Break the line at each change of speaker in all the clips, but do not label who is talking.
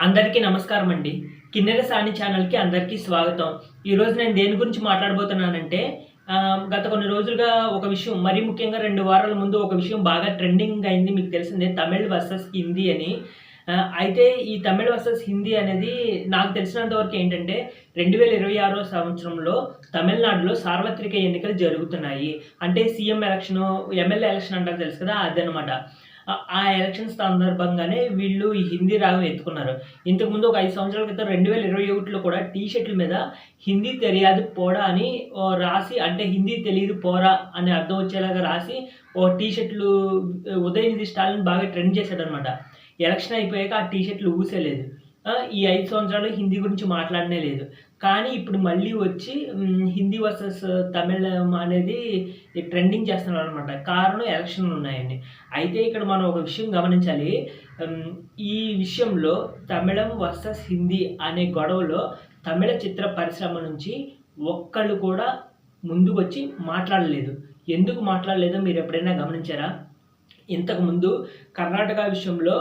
అందరికీ నమస్కారం అండి. కిన్నెర సాని ఛానల్కి అందరికీ స్వాగతం. ఈరోజు నేను దేని గురించి మాట్లాడబోతున్నానంటే గత కొన్ని రోజులుగా ఒక విషయం మరీ ముఖ్యంగా రెండు వారాల ముందు ఒక విషయం బాగా ట్రెండింగ్ అయింది మీకు తెలిసిందే తమిళ్ వర్సెస్ హిందీ అని. అయితే ఈ తమిళ్ వర్సెస్ హిందీ అనేది నాకు తెలిసినంతవరకు ఏంటంటే రెండు వేల ఇరవై ఆరో సంవత్సరంలో తమిళనాడులో సార్వత్రిక ఎన్నికలు జరుగుతున్నాయి. అంటే సీఎం ఎలక్షన్ ఎమ్మెల్యే ఎలక్షన్ అంటారు తెలుసు కదా అదనమాట. ఆ- ఎలక్షన్ సందర్భంగానే వీళ్ళు ఈ హిందీ రాగం ఎత్తుకున్నారు. ఇంతకుముందు ఒక ఐదు సంవత్సరాల క్రితం రెండు వేల ఇరవై ఒకటిలో కూడా టీ షర్ట్ల మీద హిందీ తెలియదు పోడా అని ఓ రాసి అంటే హిందీ తెలియదు పోరా అని అర్థం వచ్చేలాగా రాసి ఓ టీ షర్ట్లు ఉదయనిధి స్టాలిన్ బాగా ట్రెండ్ చేశాడనమాట ఎలక్షన్ అయిపోయాక ఆ టీ షర్ట్లు ఊసేలేదు. ఈ ఐదు సంవత్సరాలు హిందీ గురించి మాట్లాడనే లేదు. కానీ ఇప్పుడు మళ్ళీ వచ్చి హిందీ వర్సెస్ తమిళం అనేది ట్రెండింగ్ చేస్తున్నారు అనమాట కారణం ఎలక్షన్లు ఉన్నాయండి. అయితే ఇక్కడ మనం ఒక విషయం గమనించాలి. ఈ విషయంలో తమిళం వర్సెస్ హిందీ అనే గొడవలో తమిళ చిత్ర పరిశ్రమ నుంచి ఒక్కళ్ళు కూడా ముందుకు వచ్చి మాట్లాడలేదు. ఎందుకు మాట్లాడలేదో మీరు ఎప్పుడైనా గమనించారా? ఇంతకుముందు కర్ణాటక విషయంలో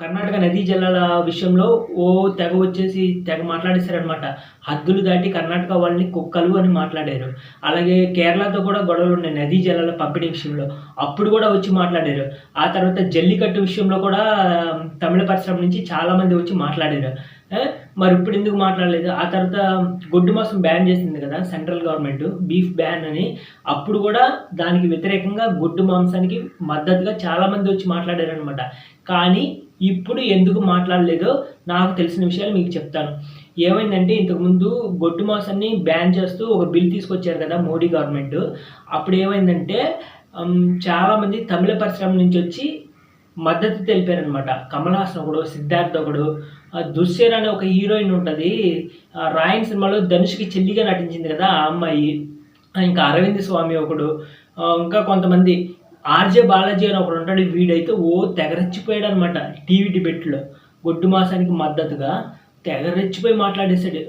కర్ణాటక నదీ జలాల విషయంలో ఓ తెగ వచ్చేసి తెగ మాట్లాడేశారనమాట హద్దులు దాటి కర్ణాటక వాళ్ళని కుక్కలు అని మాట్లాడారు. అలాగే కేరళతో కూడా గొడవలు ఉన్నాయి నదీ జలాల పంపిణీ విషయంలో. అప్పుడు కూడా వచ్చి మాట్లాడారు. ఆ తర్వాత జల్లికట్టు విషయంలో కూడా తమిళ పరిశ్రమ నుంచి చాలామంది వచ్చి మాట్లాడారు. మరి ఇప్పుడు ఎందుకు మాట్లాడలేదు? ఆ తర్వాత గొడ్డు మాసం బ్యాన్ చేసింది కదా సెంట్రల్ గవర్నమెంట్ బీఫ్ బ్యాన్ అని. అప్పుడు కూడా దానికి వ్యతిరేకంగా గొడ్డు మాంసానికి మద్దతుగా చాలామంది వచ్చి మాట్లాడారనమాట కానీ ఇప్పుడు ఎందుకు మాట్లాడలేదో నాకు తెలిసిన విషయాలు మీకు చెప్తాను. ఏమైందంటే ఇంతకుముందు గొడ్డు మాసాన్ని బ్యాన్ చేస్తూ ఒక బిల్ తీసుకొచ్చారు కదా మోడీ గవర్నమెంట్ అప్పుడు ఏమైందంటే చాలామంది తమిళ పరిశ్రమ నుంచి వచ్చి మద్దతు తెలిపారనమాట కమల్ హాసన్ ఒకడు సిద్ధార్థ్ ఒకడు దుస్సేర్ అనే ఒక హీరోయిన్ ఉంటుంది. ఆ రాయన్ సినిమాలో ధనుష్కి చెల్లిగా నటించింది కదా ఆ అమ్మాయి. ఇంకా అరవింద్ స్వామి ఒకడు. ఇంకా కొంతమంది ఆర్జే బాలాజీ అని ఒకడు ఉంటాడు. వీడైతే ఓ తెగరెచ్చిపోయాడు అనమాట టీవీ డిబేట్లో. గొడ్డు మాసానికి మద్దతుగా తెగరెచ్చిపోయి మాట్లాడేశాడు.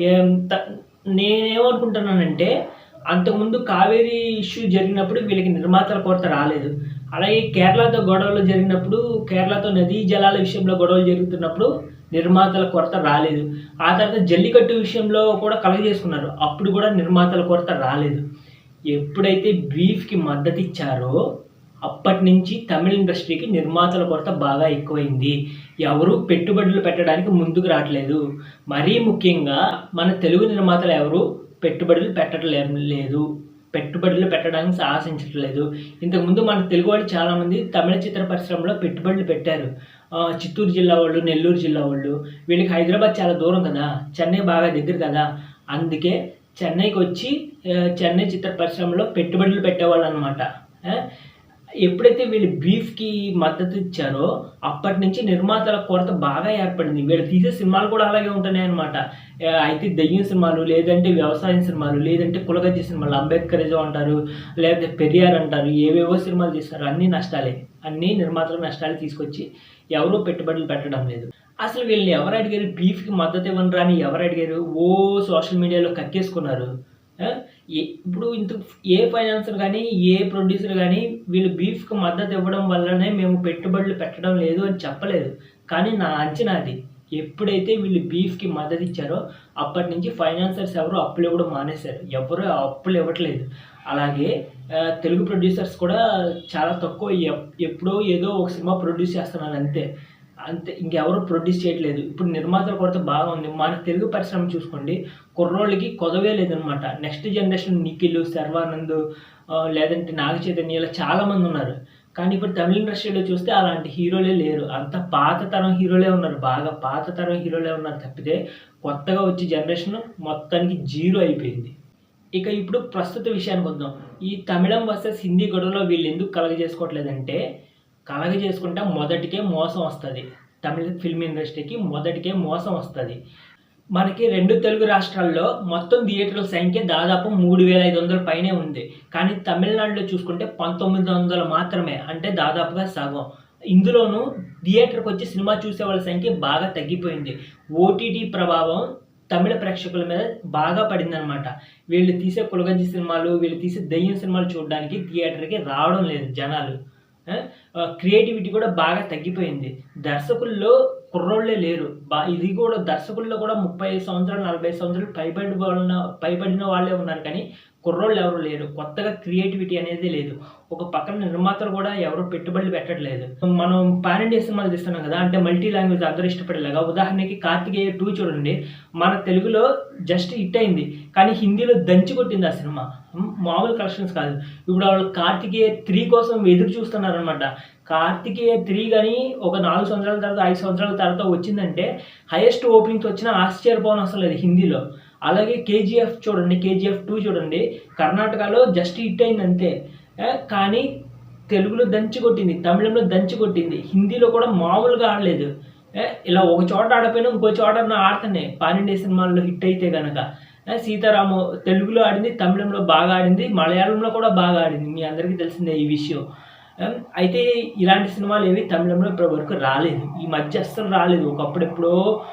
ఎంత నేనేమనుకుంటున్నానంటే అంతకుముందు కావేరీ ఇష్యూ జరిగినప్పుడు వీళ్ళకి నిర్మాతల కొరత రాలేదు. అలాగే కేరళతో గొడవలు జరిగినప్పుడు కేరళతో నదీ జలాల విషయంలో గొడవలు జరుగుతున్నప్పుడు నిర్మాతల కొరత రాలేదు. ఆ తర్వాత జల్లికట్టు విషయంలో కూడా కలగజేసుకున్నారు. అప్పుడు కూడా నిర్మాతల కొరత రాలేదు. ఎప్పుడైతే బీఫ్కి మద్దతు ఇచ్చారో అప్పటి నుంచి తమిళ ఇండస్ట్రీకి నిర్మాతల కొరత బాగా ఎక్కువైంది. ఎవరు పెట్టుబడులు పెట్టడానికి ముందుకు రావట్లేదు. మరీ ముఖ్యంగా మన తెలుగు నిర్మాతలు ఎవరు పెట్టుబడులు పెట్టడం లేదు. పెట్టుబడులు పెట్టడానికి సాహసించట్లేదు. ఇంతకుముందు మన తెలుగు వాళ్ళు చాలామంది తమిళ చిత్ర పరిశ్రమలో పెట్టుబడులు పెట్టారు. చిత్తూరు జిల్లా వాళ్ళు నెల్లూరు జిల్లా వాళ్ళు వీళ్ళకి హైదరాబాద్ చాలా దూరం కదా చెన్నై బాగా దగ్గర కదా. అందుకే చెన్నైకి వచ్చి చెన్నై చిత్ర పరిశ్రమలో పెట్టుబడులు పెట్టేవాళ్ళు అనమాట ఎప్పుడైతే వీళ్ళు బీఫ్కి మద్దతు ఇచ్చారో అప్పటి నుంచి నిర్మాతల కొరత బాగా ఏర్పడింది. వీళ్ళు తీసే సినిమాలు కూడా అలాగే ఉంటున్నాయి అనమాట అయితే దయ్యం సినిమాలు లేదంటే వ్యవసాయం సినిమాలు లేదంటే కులగజ్జి సినిమాలు అంబేద్కరిజం అంటారు లేకపోతే పెరియార్ అంటారు ఏవేవో సినిమాలు తీస్తారు. అన్నీ నష్టాలే. అన్నీ నిర్మాతలకు నష్టాలు తీసుకొచ్చి ఎవరూ పెట్టుబడులు పెట్టడం లేదు. అసలు వీళ్ళని ఎవరు అడిగారు? బీఫ్కి మద్దతు ఇవ్వను రాని ఎవరు అడిగారు? ఓ సోషల్ మీడియాలో కక్కేసుకున్నారు. ఏ- ఇప్పుడు ఇంత ఏ ఫైనాన్సర్ కానీ ఏ ప్రొడ్యూసర్ కానీ వీళ్ళు బీఫ్కి మద్దతు ఇవ్వడం వల్లనే మేము పెట్టుబడులు పెట్టడం లేదు అని చెప్పలేదు. కానీ నా అంచనా అది ఎప్పుడైతే వీళ్ళు బీఫ్కి మద్దతు ఇచ్చారో అప్పటి నుంచి ఫైనాన్సర్స్ ఎవరు అప్పులు ఇవ్వడం మానేశారు. ఎవరు అప్పులు ఇవ్వట్లేదు. అలాగే తెలుగు ప్రొడ్యూసర్స్ కూడా చాలా తక్కువ ఎప్పుడో ఏదో ఒక సినిమా ప్రొడ్యూస్ చేస్తున్నారు అంతే. అంతే ఇంకెవరు ప్రొడ్యూస్ చేయట్లేదు. ఇప్పుడు నిర్మాతల కొరత బాగా ఉంది మన తెలుగు పరిశ్రమ చూసుకోండి. కుర్రోళ్ళకి కొదవే లేదనమాట. నెక్స్ట్ జనరేషన్ నిఖిల్ శర్వానంద్ లేదంటే నాగ చైతన్య ఇలా చాలామంది ఉన్నారు. కానీ ఇప్పుడు తమిళ ఇండస్ట్రీలో చూస్తే అలాంటి హీరోలే లేరు. అంత పాత తరం హీరోలే ఉన్నారు. బాగా పాత తరం హీరోలే ఉన్నారు తప్పితే కొత్తగా వచ్చే జనరేషన్ మొత్తానికి జీరో అయిపోయింది. ఇక ఇప్పుడు ప్రస్తుత విషయానికి వద్దాం. ఈ తమిళం వర్సెస్ హిందీ గొడవలో వీళ్ళు ఎందుకు కలగజేసుకోవట్లేదంటే కలగ చేసుకుంటే మొదటికే మోసం వస్తుంది. తమిళ ఫిల్మ్ ఇండస్ట్రీకి మొదటికే మోసం వస్తుంది. మనకి రెండు తెలుగు రాష్ట్రాల్లో మొత్తం థియేటర్ల సంఖ్య దాదాపు మూడు వేల ఐదు వందల పైనే ఉంది. కానీ తమిళనాడులో చూసుకుంటే పంతొమ్మిది వందలు మాత్రమే అంటే దాదాపుగా సగం. ఇందులోనూ థియేటర్కి వచ్చి సినిమా చూసే వాళ్ళ సంఖ్య బాగా తగ్గిపోయింది. ఓటీటీ ప్రభావం తమిళ ప్రేక్షకుల మీద బాగా పడిందనమాట వీళ్ళు తీసే కులగజ్జి సినిమాలు వీళ్ళు తీసే దయ్యం సినిమాలు చూడడానికి థియేటర్కి రావడం లేదు జనాలు. క్రియేటివిటీ కూడా బాగా తగ్గిపోయింది. దర్శకుల్లో కుర్రోళ్ళే లేరు. బా ఇది కూడా దర్శకుల్లో కూడా ముప్పై సంవత్సరాలు నలభై సంవత్సరాలు పైబడి వాళ్ళ పైబడిన వాళ్ళే ఉన్నారు. కానీ కుర్రోళ్ళు ఎవరు లేరు. కొత్తగా క్రియేటివిటీ అనేది లేదు. ఒక పక్కన నిర్మాతలు కూడా ఎవరు పెట్టుబడులు పెట్టట్లేదు. మనం పాన్ ఇండియా సినిమాలు తీస్తున్నాం కదా అంటే మల్టీ లాంగ్వేజ్ అందరూ ఇష్టపడేలాగా. ఉదాహరణకి కార్తికేయ టూ చూడండి. మన తెలుగులో జస్ట్ హిట్ అయింది. కానీ హిందీలో దంచి కొట్టింది ఆ సినిమా. మామూలు కలెక్షన్స్ కాదు. ఇప్పుడు వాళ్ళు కార్తికేయ త్రీ కోసం ఎదురు చూస్తున్నారనమాట కార్తికేయ త్రీ కానీ ఒక నాలుగు సంవత్సరాల తర్వాత ఐదు సంవత్సరాల తర్వాత వచ్చిందంటే హైయెస్ట్ ఓపెనింగ్స్ వచ్చిన ఆశ్చర్యపోవడం అసలు లేదు హిందీలో. అలాగే కేజీఎఫ్ చూడండి కేజీఎఫ్ టూ చూడండి కర్ణాటకలో జస్ట్ హిట్ అయింది అంతే కానీ తెలుగులో దంచి కొట్టింది తమిళంలో దంచి కొట్టింది హిందీలో కూడా మామూలుగా ఆడలేదు. ఇలా ఒక చోట ఆడపోయినా ఇంకో చోట ఆడుతున్నాయి పానిండే సినిమాల్లో హిట్ అయితే కనుక సీతారాము తెలుగులో ఆడింది తమిళంలో బాగా ఆడింది మలయాళంలో కూడా బాగా ఆడింది మీ అందరికీ తెలిసిందే ఈ విషయం. అయితే ఇలాంటి సినిమాలు ఏవి తమిళంలో ఇప్పటి వరకు రాలేదు. ఈ మధ్య అస్సలు రాలేదు. ఒకప్పుడు ఎప్పుడో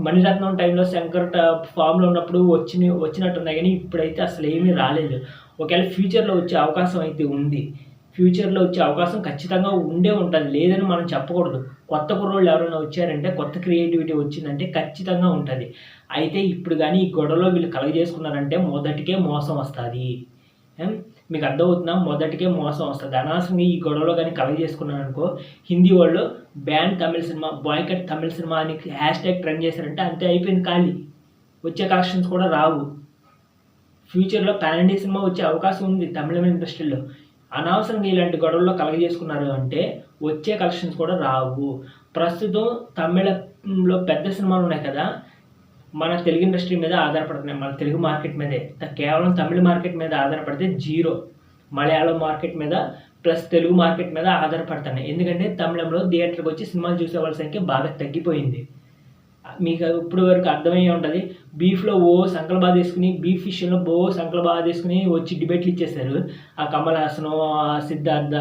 మణిరత్నం టైంలో శంకర్ ట- ఫామ్లో ఉన్నప్పుడు వచ్చిన వచ్చినట్టున్నాయి కానీ ఇప్పుడైతే అసలు ఏమీ రాలేదు. ఒకవేళ ఫ్యూచర్లో వచ్చే అవకాశం అయితే ఉంది. ఫ్యూచర్లో వచ్చే అవకాశం ఖచ్చితంగా ఉండే ఉంటుంది. లేదని మనం చెప్పకూడదు. కొత్త కుర్రోళ్ళు ఎవరైనా వచ్చారంటే కొత్త క్రియేటివిటీ వచ్చిందంటే ఖచ్చితంగా ఉంటుంది. అయితే ఇప్పుడు కానీ ఈ గొడవలో వీళ్ళు కలగజేసుకున్నారంటే మొదటికే మోసం వస్తుంది. మీకు అర్థమవుతుందా? మొదటికే మోసం వస్తుంది. అనవసరంగా ఈ గొడవలో కానీ కలగజేసుకున్నాను అనుకో హిందీ వాళ్ళు ban Tamil cinema boycott Tamil cinema అని హ్యాష్ ట్యాగ్ ట్రెండ్ చేశారంటే అంతే అయిపోయింది ఖాళీ. వచ్చే కలెక్షన్స్ కూడా రావు. ఫ్యూచర్లో పాన్ ఇండియా సినిమా వచ్చే అవకాశం ఉంది తమిళ ఇండస్ట్రీలో. అనవసరంగా ఇలాంటి గొడవల్లో కలగజేసుకున్నారు అంటే వచ్చే కలెక్షన్స్ కూడా రావు. ప్రస్తుతం తమిళంలో పెద్ద సినిమాలు ఉన్నాయి కదా మన తెలుగు ఇండస్ట్రీ మీద ఆధారపడుతున్నాయి. మన తెలుగు మార్కెట్ మీదే. కేవలం తమిళ మార్కెట్ మీద ఆధారపడితే జీరో. మలయాళం మార్కెట్ మీద ప్లస్ తెలుగు మార్కెట్ మీద ఆధారపడుతున్నాయి. ఎందుకంటే తమిళంలో థియేటర్కి వచ్చి సినిమాలు చూసే వాళ్ళ సంఖ్య బాగా తగ్గిపోయింది. మీకు ఇప్పుడు వరకు అర్థమయ్యే ఉంటుంది. బీఫ్లో ఓ సంకల బాధ తీసుకుని బీఫ్ విషయంలో ఓ సంకల బాధ తీసుకుని వచ్చి డిబేట్లు ఇచ్చేశారు. ఆ కమల్ హాసన్ ఆ సిద్ధార్థ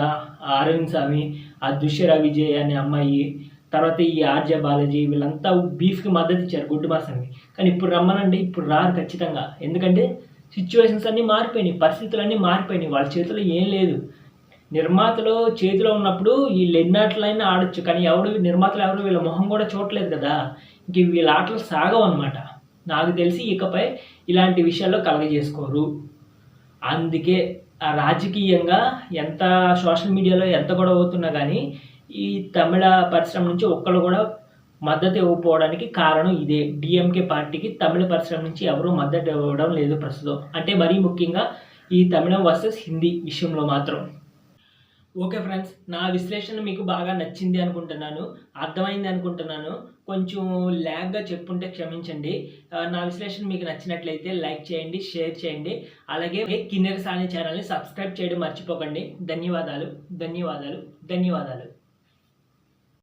ఆ అరవింద్ స్వామి ఆ దుష్యర విజయ్ అనే అమ్మాయి తర్వాత ఈ ఆర్జ బాలాజీ వీళ్ళంతా బీఫ్కి మద్దతు ఇచ్చారు గుడ్డు మాసానికి. కానీ ఇప్పుడు రమ్మనండి ఇప్పుడు రారు ఖచ్చితంగా. ఎందుకంటే సిచ్యువేషన్స్ అన్నీ మారిపోయినాయి పరిస్థితులు అన్నీ మారిపోయినాయి. వాళ్ళ చేతిలో ఏం లేదు. నిర్మాతలు చేతిలో ఉన్నప్పుడు వీళ్ళు ఎన్ని ఆడొచ్చు కానీ ఎవడు నిర్మాతలు ఎవరు వీళ్ళ మొహం కూడా చూడలేదు కదా. ఇంక వీళ్ళ ఆటలు సాగవు అనమాట నాకు తెలిసి ఇకపై ఇలాంటి విషయాల్లో కలగజేసుకోరు. అందుకే ఆ రాజకీయంగా ఎంత సోషల్ మీడియాలో ఎంత గొడవ అవుతున్నా కానీ ఈ తమిళ పరిశ్రమ నుంచి ఒక్కళ్ళు కూడా మద్దతు ఇవ్వకపోవడానికి కారణం ఇదే. డిఎంకే పార్టీకి తమిళ పరిశ్రమ నుంచి ఎవరు మద్దతు ఇవ్వడం లేదు ప్రస్తుతం. అంటే మరీ ముఖ్యంగా ఈ తమిళం వర్సెస్ హిందీ విషయంలో మాత్రం. ఓకే ఫ్రెండ్స్ నా విశ్లేషణ మీకు బాగా నచ్చింది అనుకుంటున్నాను. అర్థమైంది అనుకుంటున్నాను. కొంచెం ల్యాగ్గా చెప్పుంటే క్షమించండి. నా విశ్లేషణ మీకు నచ్చినట్లయితే లైక్ చేయండి షేర్ చేయండి. అలాగే కిన్నెర సాని ఛానల్ని సబ్స్క్రైబ్ చేయడం మర్చిపోకండి. ధన్యవాదాలు ధన్యవాదాలు ధన్యవాదాలు.